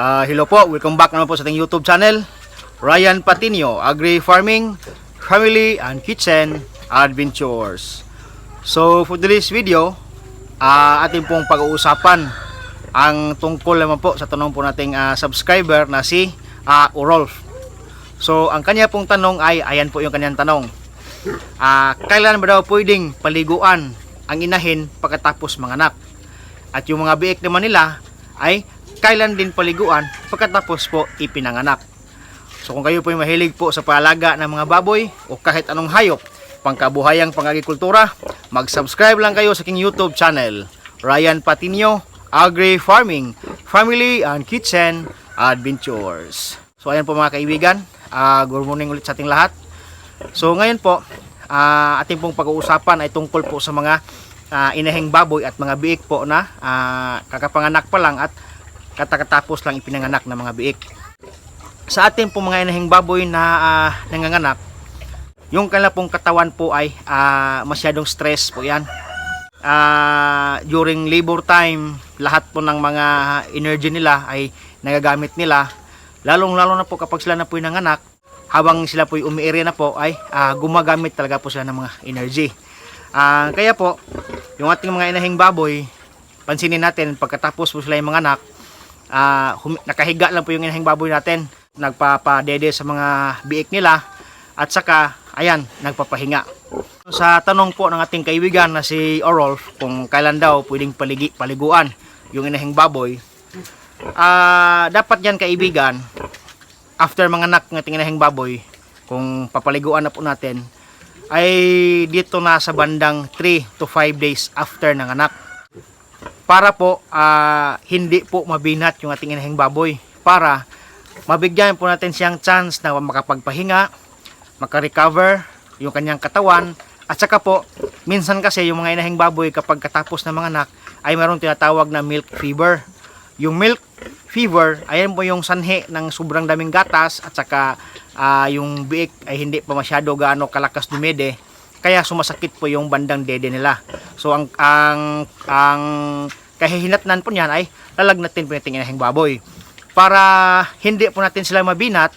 Ah, hello po, welcome back naman po sa ating YouTube channel. Ryan Patinio, Agri Farming, Family and Kitchen Adventures. So for today's video, ah ating pong pag-uusapan ang tungkol naman po sa tanong po nating ah, subscriber na si ah, Urolf. So ang kanya pong tanong ay, ayan po yung kanyang tanong. Ah, kailan ba daw pwedeng paliguan ang inahin pagkatapos manganak? At yung mga biik naman nila ay kailan din paliguan pagkatapos po ipinanganak. So kung kayo po ay mahilig po sa paalaga ng mga baboy o kahit anong hayop, pangkabuhayang pang-agrikultura, mag-subscribe lang kayo sa aking YouTube channel, Ryan Patinio, Agri Farming, Family and Kitchen Adventures. So ayan po mga kaibigan, ah, good morning ulit sa ating lahat. So ngayon po, ah, ating pong pag-uusapan ay tungkol po sa mga ah, inahing baboy at mga biik po na ah, kakapanganak pa lang at katakatapos lang ipinanganak ng mga biik. Sa ating pong mga inahing baboy na ah, nanganganak, yung kanilang pong katawan po ay ah, masyadong stress po yan. Ah, during labor time, lahat po ng mga energy nila ay nagagamit nila. Lalong lalo na po kapag sila na po nanganak, habang sila po umiiri na po ay ah, gumagamit talaga po sila ng mga energy. Ah, kaya po, yung ating mga inahing baboy, pansinin natin pagkatapos po sila yung mga anak, humi- nakahiga lang po yung inahing baboy natin, nagpapadede sa mga biik nila, at saka, ayan, nagpapahinga. Sa tanong po ng ating kaibigan na si Orolf, kung kailan daw pwedeng paligi, paliguan yung inahing baboy, ah, dapat yan kaibigan, after mga anak ng ating inahing baboy, kung papaliguan na po natin, ay dito na sa bandang 3 to 5 days after ng anak. Para po ah, hindi po mabinat yung ating inahing baboy. Para mabigyan po natin siyang chance na makapagpahinga, makarecover yung kanyang katawan, at saka po, minsan kasi yung mga inahing baboy kapag katapos ng mga anak, ay mayroong tinatawag na milk fever. Yung milk fever, ayan po yung sanhi ng sobrang daming gatas at saka ah, yung biik ay hindi pa masyado gaano kalakas dumede kaya sumasakit po yung bandang dede nila. So ang ang ang kahihinatnan po niyan ay lalagnatin po natin inahing baboy. Para hindi po natin sila mabinat,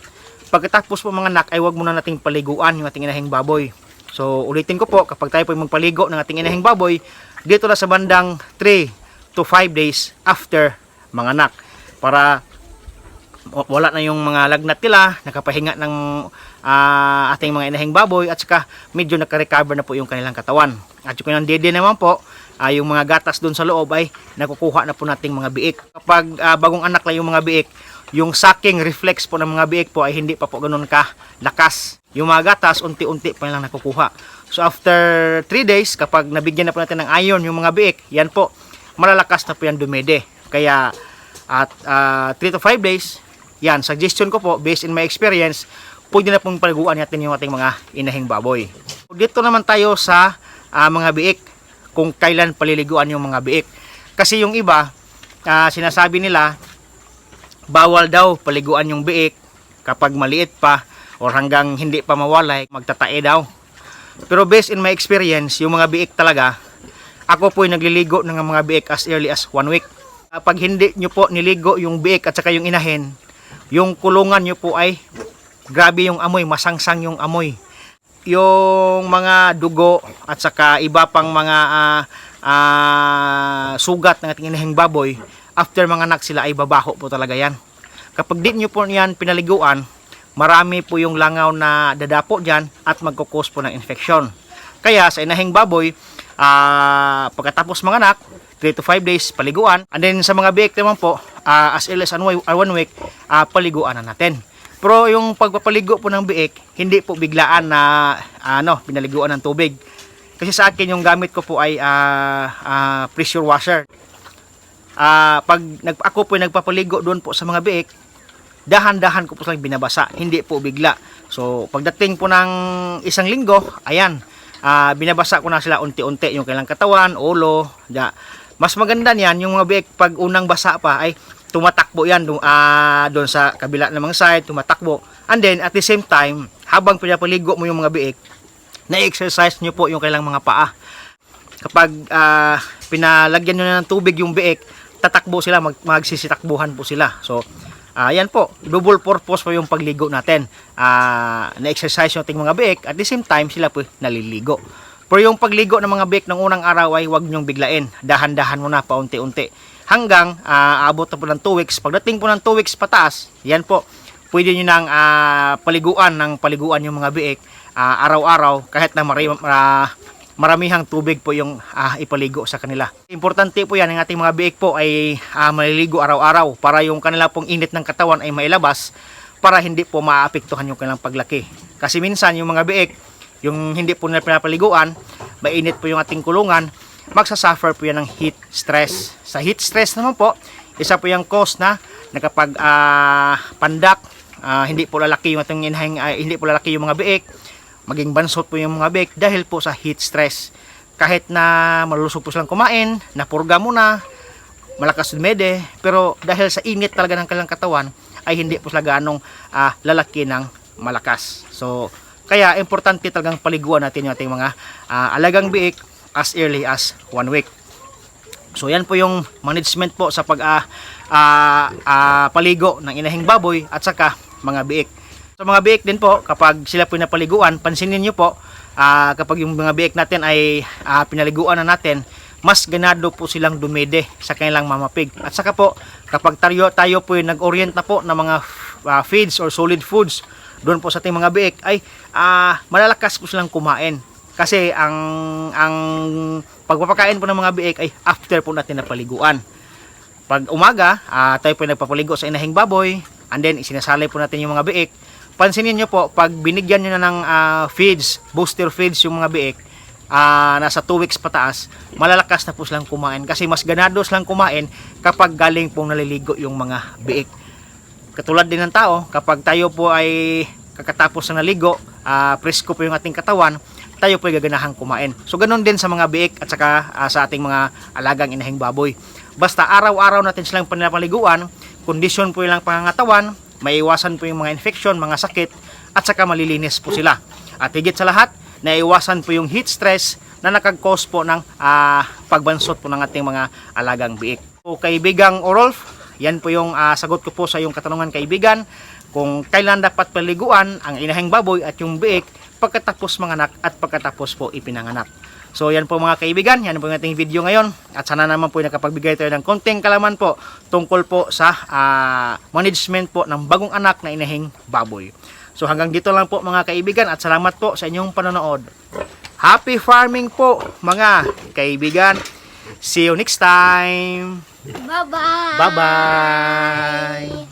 pagkatapos po mga anak ay wag muna nating paliguan yung ating inahing baboy. So ulitin ko po, kapag tayo po magpaligo ng ating inahing baboy, dito na sa bandang 3 to 5 days after mga anak. Para wala na yung mga lagnat nila, nakapahinga ng ah, ating mga inahing baboy at saka medyo nakarecover na po yung kanilang katawan. At yung dede naman po, ah, yung mga gatas doon sa loob ay nakukuha na po nating mga biik. Kapag ah, bagong anak lang yung mga biik, yung sucking reflex po ng mga biik po ay hindi pa po ganun ka lakas. Yung mga gatas, unti-unti pa lang nakukuha. So after 3 days, kapag nabigyan na po natin ng iron yung mga biik, yan po, malalakas na po yan dumede. Kaya at 3 to 5 days, yan, suggestion ko po, based in my experience, pwede na pong paliguan natin yung ating mga inahing baboy. Dito naman tayo sa ah, mga biik, kung kailan paliliguan yung mga biik. Kasi yung iba, ah, sinasabi nila, bawal daw paliguan yung biik kapag maliit pa or hanggang hindi pa mawalay, magtatae daw. Pero based in my experience, yung mga biik talaga, ako po nagliligo ng mga biik as early as one week. Kapag hindi nyo po niligo yung biik at saka yung inahin, yung kulungan nyo po ay grabe yung amoy, masangsang yung amoy. Yung mga dugo at saka iba pang mga ah, ah, sugat ng ating inahing baboy, after mga anak sila ay babaho po talaga yan. Kapag di nyo po yan pinaliguan, marami po yung langaw na dadapo dyan at magkukos po ng infection. Kaya sa inahing baboy, ah, pagkatapos mga anak, 3 to 5 days paliguan. And then sa mga biik naman po, ah, as early as one week, one week ah, paliguan na natin. Pero yung pagpapaligo po ng biik, hindi po biglaan na ano, pinaliguan ng tubig. Kasi sa akin yung gamit ko po ay ah, ah, pressure washer. Ah, pag nag, ako po nagpapaligo doon po sa mga biik, dahan-dahan ko po silang binabasa, hindi po bigla. So, pagdating po ng isang linggo, ayan, ah, binabasa ko na sila unti-unti yung kailang katawan, ulo, da. Mas maganda niyan, yung mga biik, pag unang basa pa, ay tumatakbo yan doon doon sa kabila ng mga side, tumatakbo. And then, at the same time, habang pinapaligo mo yung mga biik, na-exercise nyo po yung kailang mga paa. Kapag ah, pinalagyan nyo na ng tubig yung biik, tatakbo sila, mag, magsisitakbuhan po sila. So, Ah, yan po, double purpose po yung pagligo natin. Ah, na-exercise yung ating mga biik, at the same time, sila po naliligo. Pero yung pagligo ng mga biik ng unang araw ay huwag nyong biglain. Dahan-dahan muna paunti-unti. Hanggang ah, aabot na po ng 2 weeks. Pagdating po ng 2 weeks pataas, yan po, pwede nyo nang ah, paliguan ng paliguan yung mga biik ah, araw-araw kahit na mari, ah, maramihang tubig po yung ah, ipaligo sa kanila. Importante po yan, ang ating mga biik po ay ah, maliligo araw-araw para yung kanila pong init ng katawan ay mailabas para hindi po maapektuhan yung kanilang paglaki. Kasi minsan yung mga biik, yung hindi po nila pinapaliguan, mainit po yung ating kulungan, magsasuffer po yan ng heat stress. Sa heat stress naman po, isa po yung cause na nakapag ah, pandak, ah, hindi po lalaki yung ating inahing, ah, hindi po lalaki yung mga biik, maging bansot po yung mga biik dahil po sa heat stress. Kahit na malulusog po silang kumain, napurga muna, malakas dumede, pero dahil sa init talaga ng kanilang katawan, ay hindi po sila ganong ah, lalaki ng malakas. So, kaya importante talagang paliguan natin yung ating mga ah, alagang biik as early as one week. So yan po yung management po sa pag ah, ah, ah, paligo ng inahing baboy at saka mga biik. Sa mga biik din po, kapag sila po napaliguan, pansinin nyo po, ah, kapag yung mga biik natin ay ah, pinaliguan na natin, mas ganado po silang dumede sa kanilang mamapig. At saka po, kapag tayo, tayo po yung nag-orient na po ng mga ah, feeds or solid foods, doon po sa ating mga biik, ay ah, malalakas po silang kumain. Kasi ang ang pagpapakain po ng mga biik ay after po natin napaliguan. Pag umaga, ah, tayo po nagpapaligo sa inahing baboy, and then isinasalay po natin yung mga biik. Pansinin nyo po, pag binigyan nyo na ng ah, feeds, booster feeds yung mga biik, ah, nasa 2 weeks pataas, malalakas na po silang kumain. Kasi mas ganado silang kumain kapag galing pong naliligo yung mga biik. Katulad din ng tao, kapag tayo po ay kakatapos ng naligo, ah, presko po yung ating katawan, tayo po ay gaganahang kumain. So ganun din sa mga biik at saka ah, sa ating mga alagang inahing baboy. Basta araw-araw natin silang panapaliguan, kondisyon po yung pangangatawan, maiwasan po yung mga infection, mga sakit, at saka malilinis po sila. At higit sa lahat, naiwasan po yung heat stress na nakag-cause po ng ah, pagbansot po ng ating mga alagang biik. So kaibigang Orolf, yan po yung ah, sagot ko po sa yung katanungan kaibigan kung kailan dapat paliguan ang inahing baboy at yung biik pagkatapos manganak at pagkatapos po ipinanganak. So yan po mga kaibigan, yan po yung ating video ngayon at sana naman po nakapagbigay tayo ng konting kalaman po tungkol po sa ah, management po ng bagong anak na inahing baboy. So hanggang dito lang po mga kaibigan at salamat po sa inyong panonood. Happy farming po mga kaibigan. See you next time. Bye-bye. Bye-bye.